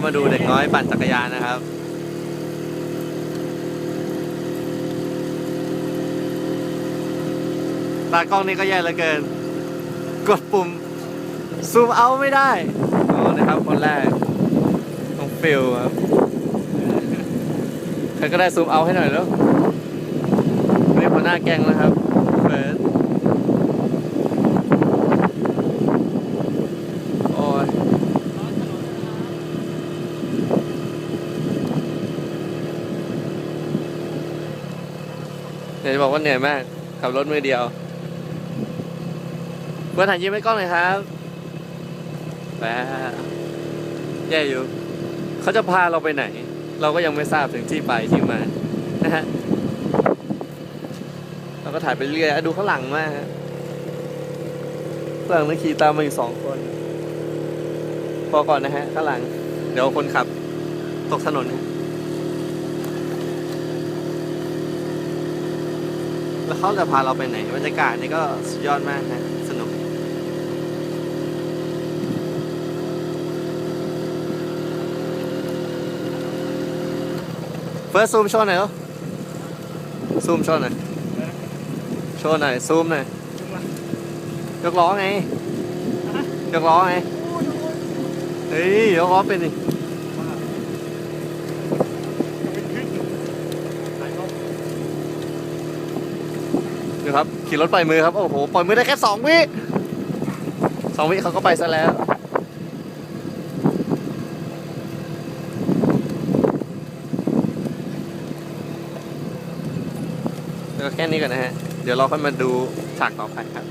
ก็มาดูเด็กน้อยปั่นจักรยานนะครับตากล้องนี่ก็แย่เหลือเกิน กดปุ่มซูมเอาไม่ได้อ๋อนะครับคนแรกต้องฟิลครับใครก็ได้ซูมเอาให้หน่อยแล้วนี่หัวหน้าแกงนะครับเฟิร์สโอ้ย เดี๋ยวจะบอกว่าเหนื่อยมาก ขับรถมือเดียวเพื่อนถ่ายยิ้มให้กล้องหน่อยครับแหมแย่อยู่ เขาจะพาเราไปไหน เราก็ยังไม่ทราบถึงที่ไปที่มา นะฮะ เราก็ถ่ายไปเรื่อยดูข้างหลังมากฮะข้างหลังนักขี่ตามมาอยู่สองคน พอก่อนนะฮะข้างหลัง เดี๋ยวคนขับ ตกถนนฮะ แล้วเขาจะพาเราไปไหนบรรยากาศนี่ก็สุดยอดมากฮะสนุกเฟิร์สซูมโชว์หน่อยเหรอซูมโชว์หน่อยโชว์หน่อยซูมหน่อยยกล้อไงยกล้อไงเฮ้ยยกล้อเป็นดิ ดูครับขี่รถปล่อยมือครับ โอ้โห ปล่อยมือได้แค่สองวิสองวิเขาก็ไปซะแล้วแล้วก็แค่นี้ก่อนนะฮะ เดี๋ยวเราค่อยมาดูฉากต่อไปครับ